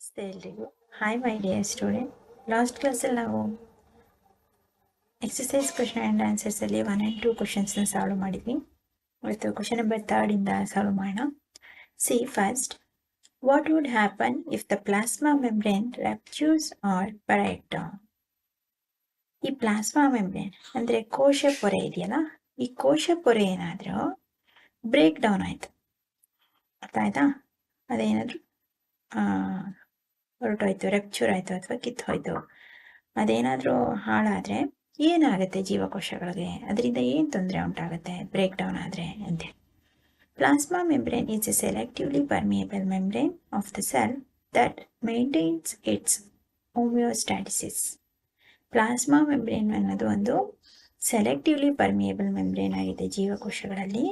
ನಮಸ್ತೆ ಎಲ್ರಿಗೂ hi my dear student last ಕ್ಲಾಸಲ್ಲಿ ನಾವು ಎಕ್ಸಸೈಸ್ ಕ್ವಶನ್ ಆ್ಯಂಡ್ ಆನ್ಸರ್ಸಲ್ಲಿ ಒನ್ ಆ್ಯಂಡ್ ಟೂ ಕ್ವಶನ್ಸ್ನ ಸಾಲ್ವ್ ಮಾಡಿದ್ವಿ. ಇವತ್ತು ಕ್ವಶನ್ ನಂಬರ್ ತರ್ಡಿಂದ ಸಾಲ್ವ್ ಮಾಡೋಣ. See first what would happen if the plasma membrane ruptures or down ಈ ಪ್ಲಾಸ್ಮಾ ಮೆಮ್ಬ್ರೇನ್ ಅಂದರೆ ಕೋಶ ಪೊರೆ ಇದೆಯಲ್ಲ? ಈ ಕೋಶ ಪೊರೆ ಏನಾದರೂ ಬ್ರೇಕ್ ಡೌನ್ ಆಯಿತು. ಅರ್ಥ ಆಯ್ತಾ? ಅದೇನಾದರೂ ಹೊರಟೋಯ್ತು ರೆಪ್ಚೂರ್ ಆಯಿತು ಅಥವಾ ಕಿತ್ತೋಯ್ತು ಅದೇನಾದರೂ ಹಾಳಾದರೆ ಏನಾಗುತ್ತೆ ಜೀವಕೋಶಗಳಿಗೆ? ಅದರಿಂದ ಏನು ತೊಂದರೆ ಉಂಟಾಗುತ್ತೆ? ಬ್ರೇಕ್ ಡೌನ್ ಆದರೆ ಅಂತ plasma membrane is a selectively permeable membrane of the cell that maintains its homeostasis plasma membrane ಅನ್ನೋದು ಒಂದು ಸೆಲೆಕ್ಟಿವ್ಲಿ ಪರ್ಮಿಯಬಲ್ ಮೆಂಬ್ರೇನ್ ಆಗಿದೆ ಜೀವಕೋಶಗಳಲ್ಲಿ.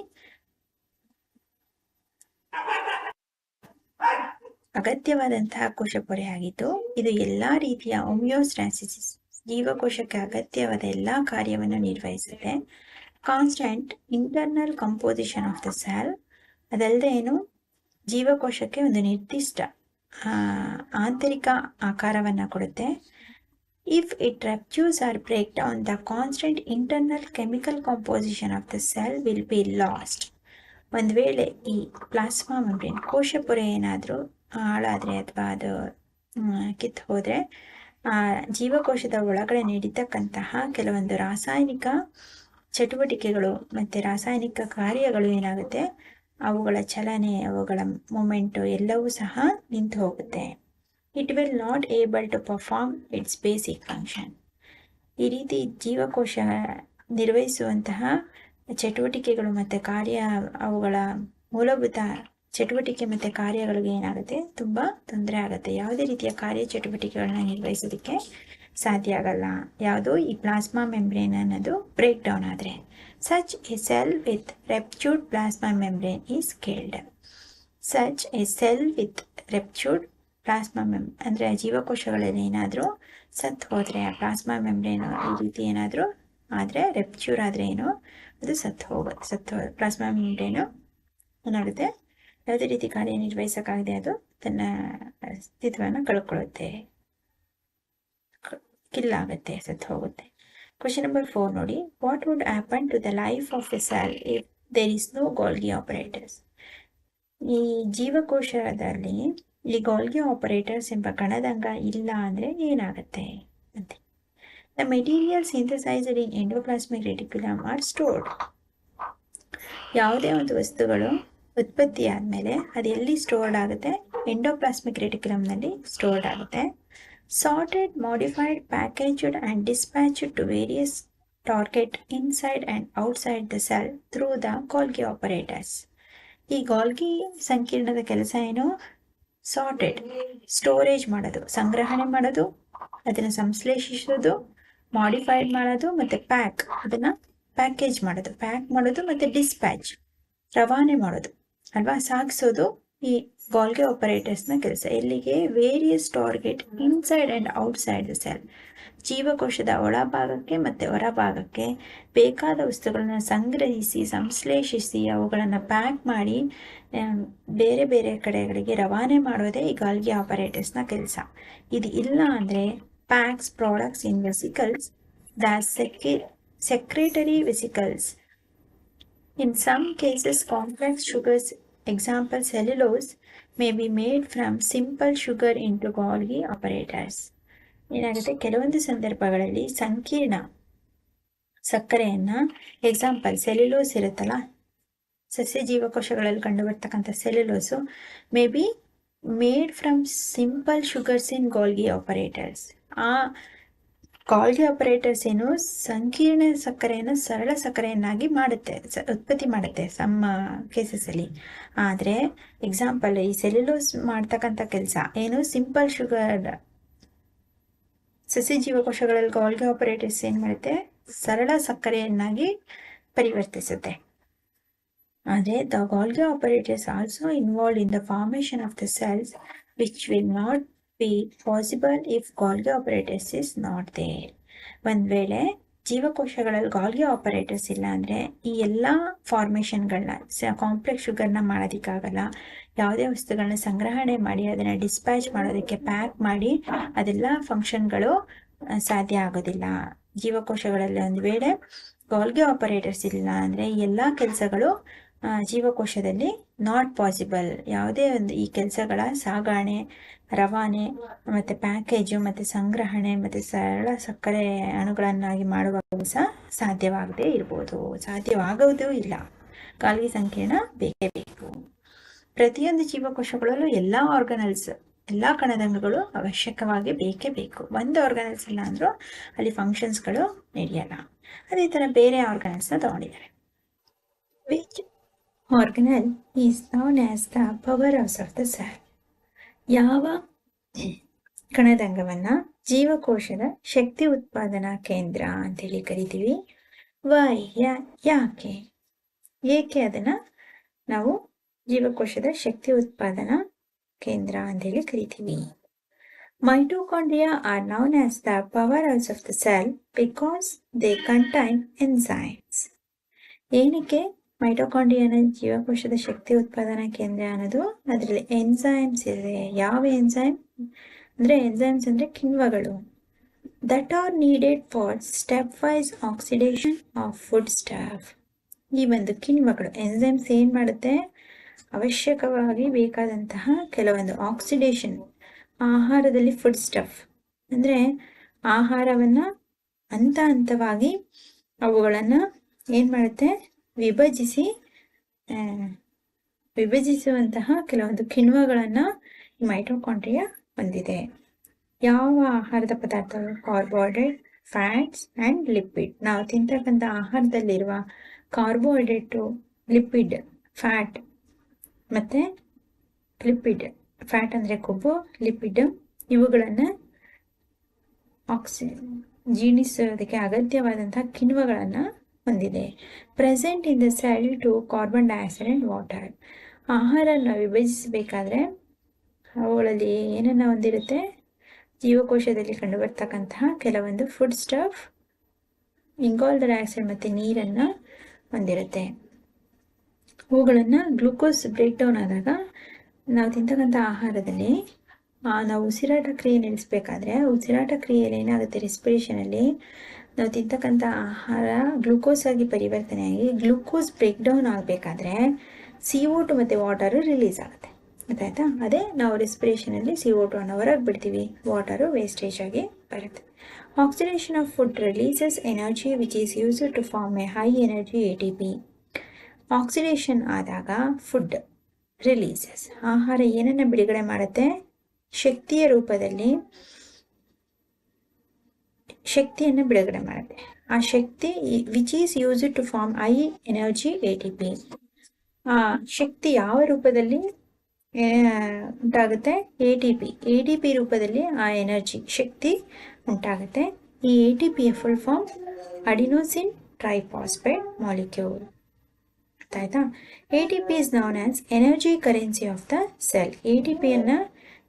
ಅಗತ್ಯವಾದಂತಹ ಕೋಶಪೊರೆ ಆಗಿದ್ದು, ಇದು ಎಲ್ಲ ರೀತಿಯ ಹೋಮಿಯೋಸ್ಟ್ಯಾಸಿಸ್ ಜೀವಕೋಶಕ್ಕೆ ಅಗತ್ಯವಾದ ಎಲ್ಲ ಕಾರ್ಯವನ್ನು ನಿರ್ವಹಿಸುತ್ತೆ. Constant internal composition of the cell ಅದಲ್ಲದೆ ಏನು? ಜೀವಕೋಶಕ್ಕೆ ಒಂದು ನಿರ್ದಿಷ್ಟ ಆಂತರಿಕ ಆಕಾರವನ್ನು ಕೊಡುತ್ತೆ. If it ruptures or break down the constant internal chemical composition of the cell will be lost ಒಂದು ವೇಳೆ ಈ ಪ್ಲಾಸ್ಮಾ ಮೆಂಬ್ರೇನ್ ಕೋಶಪೊರೆ ಏನಾದರೂ ಹಾಳಾದರೆ ಅಥವಾ ಅದು ಕಿತ್ತು ಹೋದರೆ ಜೀವಕೋಶದ ಒಳಗಡೆ ನೀಡಿರ್ತಕ್ಕಂತಹ ಕೆಲವೊಂದು ರಾಸಾಯನಿಕ ಚಟುವಟಿಕೆಗಳು ಮತ್ತು ರಾಸಾಯನಿಕ ಕಾರ್ಯಗಳು ಏನಾಗುತ್ತೆ, ಅವುಗಳ ಚಲನೆ, ಅವುಗಳ ಮೂಮೆಂಟು ಎಲ್ಲವೂ ಸಹ ನಿಂತು ಹೋಗುತ್ತೆ. It will not able to perform its basic function ಈ ರೀತಿ ಜೀವಕೋಶ ನಿರ್ವಹಿಸುವಂತಹ ಚಟುವಟಿಕೆಗಳು ಮತ್ತು ಕಾರ್ಯ ಅವುಗಳ ಮೂಲಭೂತ ಚಟುವಟಿಕೆ ಮತ್ತು ಕಾರ್ಯಗಳಿಗೆ ಏನಾಗುತ್ತೆ? ತುಂಬ ತೊಂದರೆ ಆಗುತ್ತೆ. ಯಾವುದೇ ರೀತಿಯ ಕಾರ್ಯ ಚಟುವಟಿಕೆಗಳನ್ನ ನಿರ್ವಹಿಸೋದಕ್ಕೆ ಸಾಧ್ಯ ಆಗಲ್ಲ. ಯಾವುದು ಈ ಪ್ಲಾಸ್ಮಾ ಮೆಂಬ್ರೇನ್ ಅನ್ನೋದು ಬ್ರೇಕ್ ಡೌನ್ ಆದರೆ. Such a cell with ruptured plasma membrane is called such a cell with ruptured plasma mem ಅಂದರೆ ಜೀವಕೋಶಗಳಲ್ಲಿ ಏನಾದರೂ ಸತ್ತು ಹೋದರೆ, ಆ ಪ್ಲಾಸ್ಮಾ ಮೆಂಬ್ರೇನ್ ಈ ರೀತಿ ಏನಾದರೂ ಆದರೆ ರೆಪ್ಚೂರ್ ಆದರೆ ಏನು? ಅದು ಸತ್ತು ಹೋಗುತ್ತೆ ಸತ್ತು ಪ್ಲಾಸ್ಮಾ ಮೆಂಬ್ರೇನು ಏನಾಗುತ್ತೆ? ಯಾವುದೇ ರೀತಿ ಕಾರ್ಯನಿರ್ವಹಿಸೋಕ್ಕಾಗದೆ ಅದು ತನ್ನ ಅಸ್ತಿತ್ವವನ್ನು ಕಳ್ಕೊಳ್ಳುತ್ತೆ. ಕಿಲ್ಲಾಗುತ್ತೆ ಸತ್ತು ಹೋಗುತ್ತೆ. ಕ್ವಶನ್ ನಂಬರ್ ಫೋರ್ ನೋಡಿ. What would happen to the life of a cell if there is no Golgi apparatus ಈ ಜೀವಕೋಶದಲ್ಲಿ ಈ ಗೋಲ್ಗಿ ಆಪರೇಟರ್ಸ್ ಎಂಬ ಕಣದಂಗ ಇಲ್ಲ ಅಂದರೆ ಏನಾಗುತ್ತೆ ಅಂತ. The material synthesised in endoplasmic reticulum are stored ಯಾವುದೇ ಒಂದು ವಸ್ತುಗಳು ಉತ್ಪತ್ತಿ ಆದಮೇಲೆ ಅದು ಎಲ್ಲಿ ಸ್ಟೋರ್ಡ್ ಆಗುತ್ತೆ? ಎಂಡೋಪ್ಲಾಸ್ಮಿಕ್ ರೆಟಿಕ್ಯುಲಮ್ನಲ್ಲಿ ಸ್ಟೋರ್ಡ್ ಆಗುತ್ತೆ. Sorted modified packaged and dispatched to various target inside and outside the cell through the Golgi apparatus ಈ ಗಾಲ್ಗಿ ಸಂಕೀರ್ಣದ ಕೆಲಸ ಏನು? ಸಾರ್ಟೆಡ್ ಸ್ಟೋರೇಜ್ ಮಾಡೋದು, ಸಂಗ್ರಹಣೆ ಮಾಡೋದು, ಅದನ್ನು ಸಂಶ್ಲೇಷಿಸೋದು ಮಾಡಿಫೈಡ್ ಮಾಡೋದು ಮತ್ತು ಪ್ಯಾಕ್ ಅದನ್ನು ಪ್ಯಾಕೇಜ್ ಮಾಡೋದು. ಪ್ಯಾಕ್ ಮಾಡೋದು ಮತ್ತು ಡಿಸ್ಪ್ಯಾಚ್ ರವಾನೆ ಮಾಡೋದು. ಅಲ್ವಾ ಸಾಗಿಸೋದು ಈ ಗಾಲ್ಗೆ ಆಪರೇಟರ್ಸ್ನ ಕೆಲಸ. ಇಲ್ಲಿಗೆ various target inside and outside the cell ಜೀವಕೋಶದ ಒಳಭಾಗಕ್ಕೆ ಮತ್ತು ಹೊರಭಾಗಕ್ಕೆ ಬೇಕಾದ ವಸ್ತುಗಳನ್ನು ಸಂಗ್ರಹಿಸಿ, ಸಂಶ್ಲೇಷಿಸಿ, ಅವುಗಳನ್ನು ಪ್ಯಾಕ್ ಮಾಡಿ ಬೇರೆ ಬೇರೆ ಕಡೆಗಳಿಗೆ ರವಾನೆ ಮಾಡೋದೇ ಈ ಗಾಲ್ಗೆ ಆಪರೇಟರ್ಸ್ನ ಕೆಲಸ. ಇದು ಇಲ್ಲ ಅಂದರೆ packs products in vesicles the secre secretory vesicles In some cases, complex sugars, example cellulose, may be made from simple sugar into Golgi operators. ಏನಾಗುತ್ತೆ ಕೆಲವೊಂದು ಸಂದರ್ಭಗಳಲ್ಲಿ ಸಂಕೀರ್ಣ ಸಕ್ಕರೆಯನ್ನು ಎಕ್ಸಾಂಪಲ್ ಸೆಲ್ಯುಲೋಸ್ ಇರುತ್ತಲ್ಲ ಸಸ್ಯ ಜೀವಕೋಶಗಳಲ್ಲಿ ಕಂಡುಬರ್ತಕ್ಕಂಥ cellulose may be made from simple sugars in Golgi operators ಆ Golgi operators ಏನು ಸಂಕೀರ್ಣ ಸಕ್ಕರೆಯನ್ನು ಸರಳ ಸಕ್ಕರೆಯನ್ನಾಗಿ ಮಾಡುತ್ತೆ ಉತ್ಪತ್ತಿ ಮಾಡುತ್ತೆ ಸಮ್ಮ ಕೇಸಸಲ್ಲಿ ಆದರೆ ಎಕ್ಸಾಂಪಲ್ ಈ ಸೆಲ್ಯುಲೋಸ್ ಮಾಡ್ತಕ್ಕಂಥ ಕೆಲಸ ಏನು ಸಿಂಪಲ್ ಶುಗರ್ ಸಸ್ಯ ಜೀವಕೋಶಗಳಲ್ಲಿ ಕಾಲ್ಗೆ ಆಪರೇಟರ್ಸ್ ಏನು ಮಾಡುತ್ತೆ? ಸರಳ ಸಕ್ಕರೆಯನ್ನಾಗಿ ಪರಿವರ್ತಿಸುತ್ತೆ. ಆದರೆ the Golgi apparatus also involve in the formation of the cells which will not be possible if Golgi apparatus is not there. ಒಂದು ವೇಳೆ ಜೀವಕೋಶಗಳಲ್ಲಿ ಗಾಲ್ಗಿ ಆಪರೇಟರ್ಸ್ ಇಲ್ಲ ಅಂದರೆ ಈ ಎಲ್ಲ ಫಾರ್ಮೇಷನ್ಗಳನ್ನ ಕಾಂಪ್ಲೆಕ್ಸ್ ಶುಗರ್ನ ಮಾಡೋದಕ್ಕಾಗಲ್ಲ ಯಾವುದೇ ವಸ್ತುಗಳನ್ನ ಸಂಗ್ರಹಣೆ ಮಾಡಿ, ಅದನ್ನು ಡಿಸ್ಪ್ಯಾಚ್ ಮಾಡೋದಕ್ಕೆ ಪ್ಯಾಕ್ ಮಾಡಿ, ಅದೆಲ್ಲ ಫಂಕ್ಷನ್ಗಳು ಸಾಧ್ಯ ಆಗೋದಿಲ್ಲ ಜೀವಕೋಶಗಳಲ್ಲಿ ಒಂದು ವೇಳೆ ಗಾಲ್ಗಿ ಆಪರೇಟರ್ಸ್ ಇಲ್ಲ ಅಂದರೆ ಎಲ್ಲ ಕೆಲಸಗಳು ಜೀವಕೋಶದಲ್ಲಿ ನಾಟ್ ಪಾಸಿಬಲ್ ಯಾವುದೇ ಒಂದು ಈ ಕೆಲಸಗಳ ಸಾಗಾಣೆ, ರವಾನೆ, ಮತ್ತು ಪ್ಯಾಕೇಜು ಮತ್ತು ಸಂಗ್ರಹಣೆ, ಮತ್ತು ಸರಳ ಸಕ್ಕರೆ ಅಣುಗಳನ್ನಾಗಿ ಮಾಡುವ ಸಹ ಸಾಧ್ಯವಾಗದೇ ಇರ್ಬೋದು. ಸಾಧ್ಯವಾಗುವುದೂ ಇಲ್ಲ. ಕಾಲ್ಗಿ ಸಂಕೀರ್ಣ ಬೇಕೇ ಬೇಕು. ಪ್ರತಿಯೊಂದು ಜೀವಕೋಶಗಳಲ್ಲೂ ಎಲ್ಲ ಆರ್ಗನಲ್ಸ್ ಎಲ್ಲ ಕಣದಂಗಗಳು ಅವಶ್ಯಕವಾಗಿ ಬೇಕೇ ಬೇಕು. ಒಂದು ಆರ್ಗನಲ್ಸ್ ಇಲ್ಲ ಅಂದರೂ ಅಲ್ಲಿ ಫಂಕ್ಷನ್ಸ್ಗಳು ನಡೆಯಲ್ಲ. ಅದೇ ಥರ ಬೇರೆ ಆರ್ಗನಲ್ಸ್ನ ತಗೊಂಡಿದ್ದಾರೆ. Organelle is known as the powerhouse of the cell. ಯಾವ ಕಣದಂಗವನ್ನು ಜೀವಕೋಶದ ಶಕ್ತಿ ಉತ್ಪಾದನಾ ಕೇಂದ್ರ ಅಂತೇಳಿ ಕರಿತೀವಿ. ವೈ ಯಾಕೆ? ಏಕೆ ಅದನ್ನು ನಾವು ಜೀವಕೋಶದ ಶಕ್ತಿ ಉತ್ಪಾದನಾ ಕೇಂದ್ರ ಅಂತೇಳಿ ಕರಿತೀವಿ. Mitochondria are known as the powerhouse of the cell because they contain enzymes. ಏನಕ್ಕೆ? ಮೈಟೋಕಾಂಡ್ರಿಯಾನ ಜೀವಕೋಶದ ಶಕ್ತಿ ಉತ್ಪಾದನಾ ಕೇಂದ್ರ ಅನ್ನೋದು ಅದರಲ್ಲಿ ಎನ್ಸೈಮ್ಸ್ ಇದೆ. ಯಾವ ಎನ್ಸೈಮ್ ಅಂದರೆ ಎನ್ಸೈಮ್ಸ್ ಅಂದರೆ ಕಿಣ್ವಗಳು. That are needed for stepwise oxidation of foodstuff ಈ ಒಂದು ಕಿಣ್ವಗಳು ಎನ್ಸೈಮ್ಸ್ ಏನು ಮಾಡುತ್ತೆ? ಅವಶ್ಯಕವಾಗಿ ಬೇಕಾದಂತಹ ಕೆಲವೊಂದು ಆಕ್ಸಿಡೇಷನ್ ಆಹಾರದಲ್ಲಿ ಫುಡ್ ಸ್ಟಫ್ ಅಂದರೆ ಆಹಾರವನ್ನು ಹಂತ ಹಂತವಾಗಿ ಅವುಗಳನ್ನು ಏನು ಮಾಡುತ್ತೆ? ವಿಭಜಿಸಿ ವಿಭಜಿಸುವಂತಹ ಕೆಲವೊಂದು ಕಿಣ್ವಗಳನ್ನು ಮೈಟೋಕಾಂಡ್ರಿಯಾ ಹೊಂದಿದೆ. ಯಾವ ಆಹಾರದ ಪದಾರ್ಥಗಳು? ಕಾರ್ಬೋಹೈಡ್ರೇಟ್ ಫ್ಯಾಟ್ಸ್ ಆ್ಯಂಡ್ ಲಿಪಿಡ್ ನಾವು ತಿಂತಕ್ಕಂಥ ಆಹಾರದಲ್ಲಿರುವ ಕಾರ್ಬೋಹೈಡ್ರೇಟು ಲಿಪಿಡ್ ಫ್ಯಾಟ್ ಮತ್ತು ಲಿಪಿಡ್ ಫ್ಯಾಟ್ ಅಂದರೆ ಕೊಬ್ಬು ಲಿಪಿಡ್ ಇವುಗಳನ್ನು ಆಕ್ಸಿ ಜೀರ್ಣಿಸೋದಕ್ಕೆ ಅಗತ್ಯವಾದಂತಹ ಕಿಣ್ವಗಳನ್ನು ಹೊಂದಿದೆ present in the cell to carbon dioxide and water ಆಹಾರನ ವಿಭಜಿಸಬೇಕಾದ್ರೆ ಅವುಗಳಲ್ಲಿ ಏನನ್ನ ಹೊಂದಿರುತ್ತೆ? ಜೀವಕೋಶದಲ್ಲಿ ಕಂಡುಬರ್ತಕ್ಕಂತಹ ಕೆಲವೊಂದು ಫುಡ್ ಸ್ಟಫ್ ಇಂಗಾಲ್ ಡೈಆಕ್ಸೈಡ್ ಮತ್ತು ನೀರನ್ನು ಹೊಂದಿರುತ್ತೆ. ಅವುಗಳನ್ನು ಗ್ಲೂಕೋಸ್ ಬ್ರೇಕ್ ಡೌನ್ ಆದಾಗ ನಾವು ತಿಂತಕ್ಕಂಥ ಆಹಾರದಲ್ಲಿ ನಾವು ಉಸಿರಾಟ ಕ್ರಿಯೆ ನಡೆಸಬೇಕಾದ್ರೆ ಉಸಿರಾಟ ಕ್ರಿಯೆಯಲ್ಲಿ ಏನಾಗುತ್ತೆ? ರೆಸ್ಪಿರೇಷನಲ್ಲಿ ನಾವು ತಿಂತಕ್ಕಂಥ ಆಹಾರ ಗ್ಲುಕೋಸ್ ಆಗಿ ಪರಿವರ್ತನೆಯಾಗಿ ಗ್ಲೂಕೋಸ್ ಬ್ರೇಕ್ ಡೌನ್ ಆಗಬೇಕಾದ್ರೆ ಸಿ ಓ ಟು ಮತ್ತು ವಾಟರು ರಿಲೀಸ್ ಆಗುತ್ತೆ. ಗೊತ್ತಾಯ್ತಾ? ಅದೇ ನಾವು ರೆಸ್ಪಿರೇಷನಲ್ಲಿ ಸಿ ಓ ಟು ಅನ್ನು ಹೊರಗೆ ಬಿಡ್ತೀವಿ. ವಾಟರು ವೇಸ್ಟೇಜ್ ಆಗಿ ಬರುತ್ತೆ. Oxidation of food releases energy which is use to form a high energy A T P. Oxidation ಆದಾಗ ಫುಡ್ ರಿಲೀಸಸ್. ಆಹಾರ ಏನನ್ನು ಬಿಡುಗಡೆ ಮಾಡುತ್ತೆ? ಶಕ್ತಿಯ ರೂಪದಲ್ಲಿ ಶಕ್ತಿಯನ್ನು ಬಿಡುಗಡೆ ಮಾಡುತ್ತೆ. ಆ ಶಕ್ತಿ which is use to form high energy A T P ಆ ಶಕ್ತಿ ಯಾವ ರೂಪದಲ್ಲಿ ಉಂಟಾಗುತ್ತೆ? A T P A T P ರೂಪದಲ್ಲಿ ಆ ಎನರ್ಜಿ ಶಕ್ತಿ ಉಂಟಾಗುತ್ತೆ. ಈ ಎ ಟಿ ಪಿಯ full form adenosine triphosphate molecule ಆಯ್ತಾ A T P is known as energy currency of the cell A T ಪಿಯನ್ನು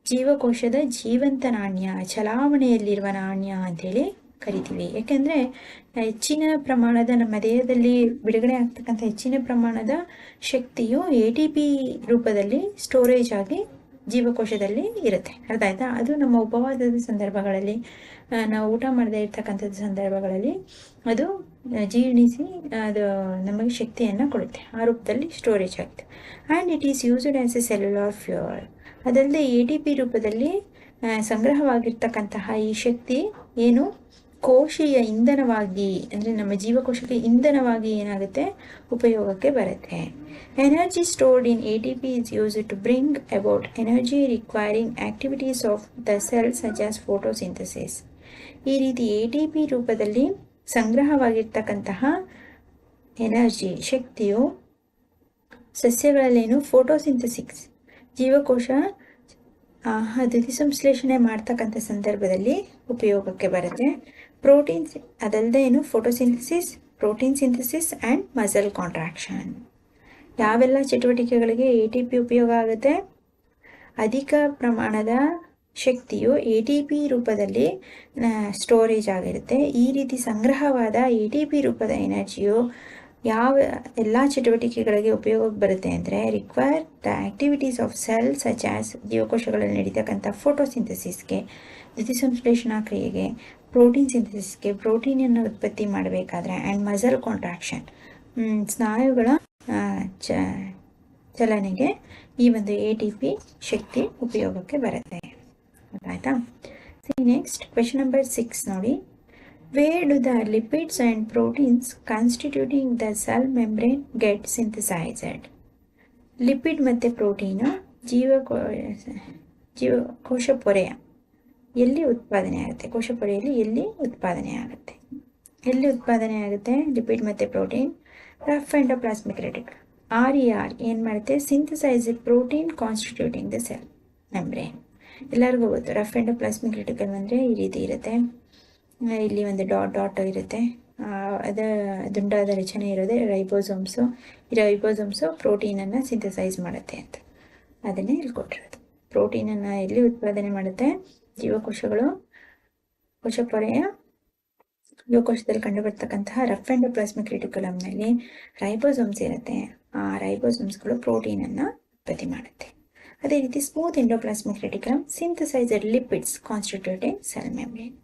ಜೀವಕೋಶದ ಜೀವಂತ ನಾಣ್ಯ, ಚಲಾವಣೆಯಲ್ಲಿರುವ ನಾಣ್ಯ ಅಂತೇಳಿ ಕರಿತೀವಿ. ಯಾಕೆಂದರೆ ಹೆಚ್ಚಿನ ಪ್ರಮಾಣದ ನಮ್ಮ ದೇಹದಲ್ಲಿ ಬಿಡುಗಡೆ ಆಗ್ತಕ್ಕಂಥ ಹೆಚ್ಚಿನ ಪ್ರಮಾಣದ ಶಕ್ತಿಯು ಎ ಟಿ ಪಿ ರೂಪದಲ್ಲಿ ಸ್ಟೋರೇಜ್ ಆಗಿ ಜೀವಕೋಶದಲ್ಲಿ ಇರುತ್ತೆ. ಅರ್ಥ ಆಯ್ತಾ? ಅದು ನಮ್ಮ ಉಪವಾದದ ಸಂದರ್ಭಗಳಲ್ಲಿ ನಾವು ಊಟ ಮಾಡದೇ ಇರ್ತಕ್ಕಂಥದ್ದು ಸಂದರ್ಭಗಳಲ್ಲಿ ಅದು ಜೀರ್ಣಿಸಿ ಅದು ನಮಗೆ ಶಕ್ತಿಯನ್ನು ಕೊಡುತ್ತೆ. ಆ ರೂಪದಲ್ಲಿ ಸ್ಟೋರೇಜ್ ಆಗುತ್ತೆ. And it is used as a cellular fuel ಅದಲ್ಲದೆ ಎ ಟಿ ಪಿ ರೂಪದಲ್ಲಿ ಸಂಗ್ರಹವಾಗಿರ್ತಕ್ಕಂತಹ ಈ ಶಕ್ತಿ ಏನು? ಕೋಶೀಯ ಇಂಧನವಾಗಿ, ಅಂದರೆ ನಮ್ಮ ಜೀವಕೋಶಕ್ಕೆ ಇಂಧನವಾಗಿ ಏನಾಗುತ್ತೆ? ಉಪಯೋಗಕ್ಕೆ ಬರುತ್ತೆ. Energy stored in A T P is use to bring about energy requiring activities of the cell such as photosynthesis ಈ ರೀತಿ ಎ ಟಿ ಪಿ ರೂಪದಲ್ಲಿ ಸಂಗ್ರಹವಾಗಿರ್ತಕ್ಕಂತಹ ಎನರ್ಜಿ, ಶಕ್ತಿಯು ಸಸ್ಯಗಳಲ್ಲೇನು? ಫೋಟೋಸಿಂಥಸಿಕ್ಸ್ ಜೀವಕೋಶ ದ್ಯುತಿ ಸಂಶ್ಲೇಷಣೆ ಮಾಡ್ತಕ್ಕಂಥ ಸಂದರ್ಭದಲ್ಲಿ ಉಪಯೋಗಕ್ಕೆ ಬರುತ್ತೆ. ಪ್ರೋಟೀನ್ಸ್ ಅದಲ್ಲದೆ ಏನು? Photosynthesis protein synthesis and muscle contraction ಯಾವೆಲ್ಲ ಚಟುವಟಿಕೆಗಳಿಗೆ ಎ ಟಿ ಪಿ ಉಪಯೋಗ ಆಗುತ್ತೆ? ಅಧಿಕ ಪ್ರಮಾಣದ ಶಕ್ತಿಯು ಎ ಟಿ ಪಿ ರೂಪದಲ್ಲಿ ಸ್ಟೋರೇಜ್ ಆಗಿರುತ್ತೆ. ಈ ರೀತಿ ಸಂಗ್ರಹವಾದ ಎ ಟಿ ಪಿ ರೂಪದ ಎನರ್ಜಿಯು ಯಾವ ಎಲ್ಲ ಚಟುವಟಿಕೆಗಳಿಗೆ ಉಪಯೋಗಕ್ಕೆ ಬರುತ್ತೆ ಅಂದರೆ require the activities of cell such as ಜೀವಕೋಶಗಳಲ್ಲಿ ನಡೀತಕ್ಕಂಥ ಫೋಟೋಸಿಂಥಸಿಸ್ಗೆ ದ್ಯುತಿಸಂಶ್ಲೇಷಣಾ ಕ್ರಿಯೆಗೆ ಪ್ರೋಟೀನ್ ಸಿಂಥಸಿಸ್ಗೆ ಪ್ರೋಟೀನನ್ನು ಉತ್ಪತ್ತಿ ಮಾಡಬೇಕಾದ್ರೆ ಆ್ಯಂಡ್ ಮಸಲ್ ಕಾಂಟ್ರಾಕ್ಷನ್ ಸ್ನಾಯುಗಳ ಚ, ಚಲನೆಗೆ ಈ ಒಂದು ಎ ಟಿ ಪಿ ಶಕ್ತಿ ಉಪಯೋಗಕ್ಕೆ ಬರುತ್ತೆ. ಗೊತ್ತಾಯ್ತಾ see next question number six ನೋಡಿ. ವೇರ್ do the lipids and proteins constituting the cell membrane get synthesized? Lipid ಮತ್ತು ಪ್ರೋಟೀನು ಜೀವಕೋ ಜೀವಕೋಶ ಪೊರೆಯ. ಎಲ್ಲಿ ಉತ್ಪಾದನೆ ಆಗುತ್ತೆ? ಕೋಶ ಪೊರೆಯಲ್ಲಿ ಎಲ್ಲಿ ಉತ್ಪಾದನೆ ಆಗುತ್ತೆ? ಎಲ್ಲಿ ಉತ್ಪಾದನೆ ಆಗುತ್ತೆ? ಲಿಪಿಡ್ ಮತ್ತು protein rough endoplasmic reticulum R E R ಏನು ಮಾಡುತ್ತೆ? Synthesize protein constituting the cell membrane ಎಲ್ಲರಿಗೂ ಗೊತ್ತು ರಫ್ ಎಂಡೋಪ್ಲಾಸ್ಮಿಕ್ ರೆಟಿಕಲ್ ಅಂದರೆ ಈ ರೀತಿ ಇರುತ್ತೆ. ಇಲ್ಲಿ ಒಂದು ಡಾಟ್ ಡಾಟ್ ಇರುತ್ತೆ. ಅದ ದುಂಡಾದ ರಚನೆ ಇರೋದೇ ರೈಬೋಸೋಮ್ಸು ಈ ರೈಬೋಸೋಮ್ಸು ಪ್ರೋಟೀನನ್ನು ಸಿಂಥಸೈಸ್ ಮಾಡುತ್ತೆ ಅಂತ. ಅದನ್ನೇ ಇಲ್ಲಿ ಕೊಟ್ಟಿರೋದು. ಪ್ರೋಟೀನನ್ನು ಎಲ್ಲಿ ಉತ್ಪಾದನೆ ಮಾಡುತ್ತೆ? ಜೀವಕೋಶಗಳು ಕೋಶ ಪೊರೆಯ ಜೀವಕೋಶದಲ್ಲಿ ಕಂಡುಬರ್ತಕ್ಕಂತಹ ರಫ್ ಎಂಡೋಪ್ಲಾಸ್ಮಿಕ್ ರೆಟಿಕ್ಯುಲಮ್ನಲ್ಲಿ ರೈಬೋಸೋಮ್ಸ್ ಇರುತ್ತೆ. ಆ ರೈಬೋಸೋಮ್ಸ್ಗಳು ಪ್ರೋಟೀನನ್ನು ಉತ್ಪತ್ತಿ ಮಾಡುತ್ತೆ. ಅದೇ ರೀತಿ smooth endoplasmic reticulum synthesizer lipids constituting cell membrane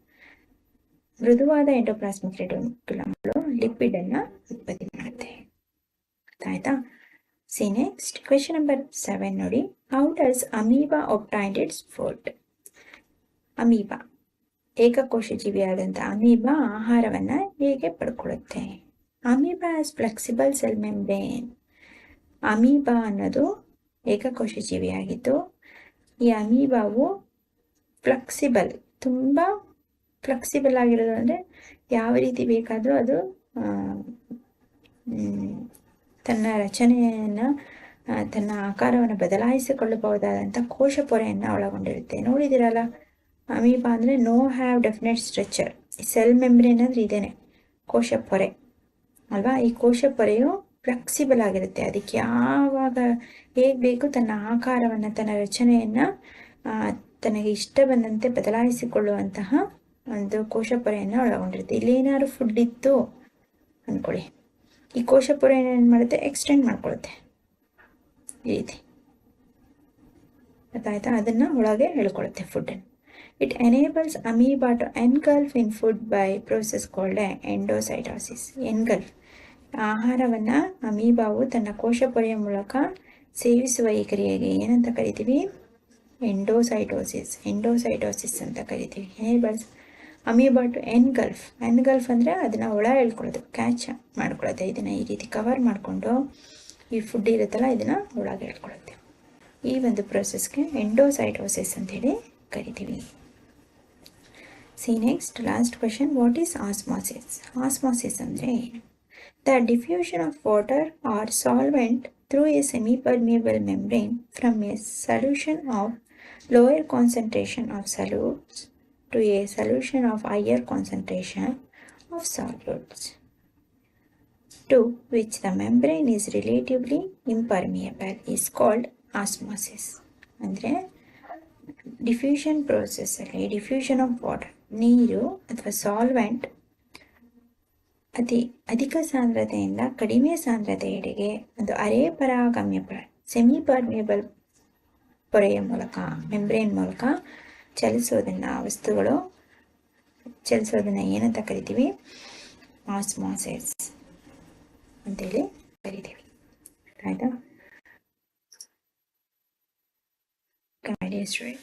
ಮೃದುವಾದ ಎಂಡೋಪ್ಲಾಸ್ಮಿಕ್ ರೆಟಿಕ್ಯುಲಮ್ಗಳು ಲಿಪಿಡ್ ಅನ್ನ ಉತ್ಪತ್ತಿ ಮಾಡುತ್ತೆ. ಆಯ್ತಾ see next question number seven ನೋಡಿ. How does amoeba obtained its food amoeba ಏಕಕೋಶ ಜೀವಿಯಾದಂಥ ಅಮೀಬಾ ಆಹಾರವನ್ನು ಹೇಗೆ ಪಡ್ಕೊಳ್ಳುತ್ತೆ? Amoeba has flexible cell membrane amoeba ಅನ್ನೋದು ಏಕಕೋಶ ಜೀವಿಯಾಗಿದ್ದು ಈ ಅಮೀಬಾವು ಫ್ಲೆಕ್ಸಿಬಲ್ ತುಂಬ ಫ್ಲೆಕ್ಸಿಬಲ್ ಆಗಿರೋದು ಅಂದರೆ ಯಾವ ರೀತಿ ಬೇಕಾದರೂ ಅದು ತನ್ನ ರಚನೆಯನ್ನು ತನ್ನ ಆಕಾರವನ್ನು ಬದಲಾಯಿಸಿಕೊಳ್ಳಬಹುದಾದಂಥ ಕೋಶ ಪೊರೆಯನ್ನು ಒಳಗೊಂಡಿರುತ್ತೆ. ನೋಡಿದಿರಲ್ಲ ಅಮೀಬಾ ಅಂದರೆ no have definite structure. Cell membrane ಅಂದರೆ ಇದೇನೆ, ಕೋಶ ಪೊರೆ, ಅಲ್ವಾ? ಈ ಕೋಶ ಪೊರೆಯು ಫ್ಲೆಕ್ಸಿಬಲ್ ಆಗಿರುತ್ತೆ. ಅದಕ್ಕೆ ಯಾವಾಗ ಹೇಗೆ ಬೇಕು ತನ್ನ ಆಕಾರವನ್ನು, ತನ್ನ ರಚನೆಯನ್ನು ತನಗೆ ಇಷ್ಟ ಬಂದಂತೆ ಬದಲಾಯಿಸಿಕೊಳ್ಳುವಂತಹ ಒಂದು ಕೋಶಪೊರೆಯನ್ನು ಪೊರೆಯನ್ನು ಇಲ್ಲಿ ಏನಾದ್ರು ಫುಡ್ ಇತ್ತು ಅಂದ್ಕೊಳ್ಳಿ ಈ ಕೋಶ ಪೊರೆ ಏನು ಮಾಡುತ್ತೆ? ಎಕ್ಸ್ಟೆಂಡ್ ಮಾಡ್ಕೊಳ್ಳುತ್ತೆ. ಈ ರೀತಿ. ಗೊತ್ತಾಯ್ತಾ? ಅದನ್ನು ಒಳಗೆ ಹೇಳ್ಕೊಳ್ಳುತ್ತೆ ಫುಡ್ಡನ್ನು it enables amoeba to engulf in food by process called endocytosis engulf ಆಹಾರವನ್ನು ಅಮೀಬಾವು ತನ್ನ ಕೋಶಪೊರೆಯ ಮೂಲಕ ಸೇವಿಸುವ ಈ ಕ್ರಿಯೆಗೆ ಏನಂತ ಕರಿತೀವಿ? ಎಂಡೋಸೈಟೋಸಿಸ್ ಎಂಡೋಸೈಟೋಸಿಸ್ ಅಂತ ಕರಿತೀವಿ. Enables amoeba to engulf engulf ಅಂದರೆ ಅದನ್ನು ಒಳ ಹೇಳ್ಕೊಳ್ಳೋದು ಕ್ಯಾಚ್ ಮಾಡ್ಕೊಳ್ಳುತ್ತೆ ಇದನ್ನು ಈ ರೀತಿ ಕವರ್ ಮಾಡಿಕೊಂಡು ಈ ಫುಡ್ ಇರುತ್ತಲ್ಲ, ಇದನ್ನು ಒಳಗೆ ಹೇಳ್ಕೊಳ್ಳುತ್ತೆ ಈ ಒಂದು ಪ್ರೊಸೆಸ್ಗೆ ಎಂಡೋಸೈಟೋಸಿಸ್ ಅಂತೇಳಿ ಕರಿತೀವಿ. See next last question what is osmosis osmosis ಅಂದರೆ the diffusion of water or solvent through a semipermeable membrane from a solution of lower concentration of solutes to a solution of higher concentration of solutes to which the membrane is relatively impermeable is called osmosis ಅಂದರೆ diffusion ಪ್ರೋಸೆಸ್ಸಲ್ಲಿ diffusion of water ನೀರು ಅಥವಾ solvent ಅತಿ ಅಧಿಕ ಸಾಂದ್ರತೆಯಿಂದ ಕಡಿಮೆ ಸಾಂದ್ರತೆಯೆಡೆಗೆ ಒಂದು ಅರೆ ಪರಾಗಮ್ಯ ಪೊರೆ ಸೆಮಿ ಪರ್ಮಿಯಬಲ್ ಪೊರೆಯ ಮೂಲಕ membrane ಮೂಲಕ ಚಲಿಸೋದನ್ನು ವಸ್ತುಗಳು, ಚಲಿಸೋದನ್ನು ಏನಂತ ಕರಿತೀವಿ? ಆಸ್ಮಾಸಿಸ್ ಅಂತೇಳಿ ಕರಿತೀವಿ. ಆಯಿತಾ?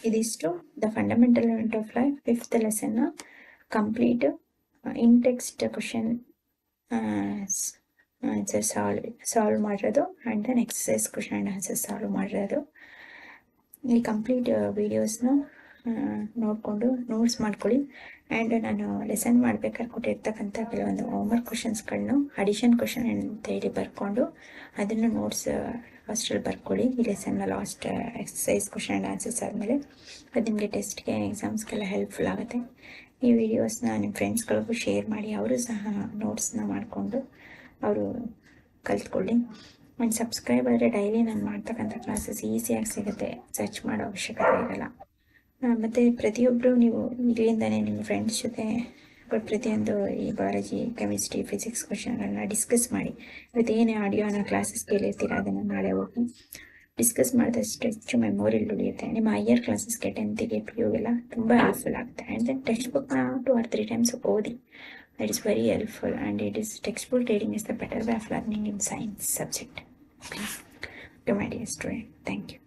ಇದಿಷ್ಟು the fundamental element of life fifth ಲೆಸನ್ನ complete in text question answer solve solve ಮಾಡಿರೋದು and then exercise question and answer solve ಮಾಡಿರೋದು. ಈ ಕಂಪ್ಲೀಟ್ ವೀಡಿಯೋಸ್ನ ನೋಡಿಕೊಂಡು ನೋಟ್ಸ್ ಮಾಡ್ಕೊಳ್ಳಿ. ಆ್ಯಂಡ್ ನಾನು ಲೆಸನ್ ಮಾಡ್ಬೇಕಾದ್ರೆ ಕೊಟ್ಟಿರ್ತಕ್ಕಂಥ ಕೆಲವೊಂದು ಹೋಮ್ವರ್ಕ್ ಕ್ವಶನ್ಸ್ಗಳನ್ನು ಅಡಿಷನ್ ಕ್ವಶನ್ ಅಂತ ಹೇಳಿ ಬರ್ಕೊಂಡು ಅದನ್ನು ನೋಟ್ಸ್ ಫಸ್ಟಲ್ಲಿ ಬರ್ಕೊಳ್ಳಿ. ಈ ಲೆಸನ್ನ last exercise question and answers ಆದಮೇಲೆ ಅದು ನಿಮಗೆ ಟೆಸ್ಟ್ಗೆ ಎಕ್ಸಾಮ್ಸ್ಗೆಲ್ಲ ಹೆಲ್ಪ್ಫುಲ್ ಆಗುತ್ತೆ. ಈ ವಿಡಿಯೋಸ್ನ ನಿಮ್ಮ ಫ್ರೆಂಡ್ಸ್ಗಳಿಗೂ ಶೇರ್ ಮಾಡಿ, ಅವರು ಸಹ ನೋಟ್ಸ್ನ ಮಾಡಿಕೊಂಡು ಅವರು ಕಲ್ತ್ಕೊಳ್ಳಿ. ಆ್ಯಂಡ್ ಸಬ್ಸ್ಕ್ರೈಬ್ ಆದರೆ ಡೈಲಿ ನಾನು ಮಾಡ್ತಕ್ಕಂಥ ಕ್ಲಾಸಸ್ ಈಸಿಯಾಗಿ ಸಿಗುತ್ತೆ. ಸರ್ಚ್ ಮಾಡೋ ಅವಶ್ಯಕತೆ ಇರಲ್ಲ. ಮತ್ತು ಪ್ರತಿಯೊಬ್ಬರು ನೀವು ಇಲ್ಲಿಂದನೇ ನಿಮ್ಮ ಫ್ರೆಂಡ್ಸ್ ಜೊತೆ ಪ್ರತಿಯೊಂದು ಈ ಬಯಾಲಜಿ ಕೆಮಿಸ್ಟ್ರಿ ಫಿಸಿಕ್ಸ್ ಕ್ವಶನ್ಗಳನ್ನ ಡಿಸ್ಕಸ್ ಮಾಡಿ. ಇವತ್ತು ಏನೇ ಆಡಿಯೋನ ಕ್ಲಾಸಸ್ ಕೇಳಿರ್ತೀರ, ಅದನ್ನು ನಾಳೆ ಹೋಗಿ ಡಿಸ್ಕಸ್ ಮಾಡಿದಷ್ಟು ಹೆಚ್ಚು ಮೆಮೊರಿಲ್ ಉಳಿಯುತ್ತೆ. ನಿಮ್ಮ ಹೈಯರ್ ಕ್ಲಾಸಸ್ಗೆ ಟೆಂತಿಗೆ ಪಿ ಯುಗೆಲ್ಲ ತುಂಬ ಹೆಲ್ಪ್ಫುಲ್ ಆಗುತ್ತೆ. ಆ್ಯಂಡ್ ದೆನ್ ಟೆಕ್ಸ್ಟ್ ಬುಕ್ನ ಟು ಆರ್ ತ್ರೀ ಟೈಮ್ಸ್ ಓದಿ. That is very helpful and it is textbook reading is the better way of learning in science subject okay my dear student thank you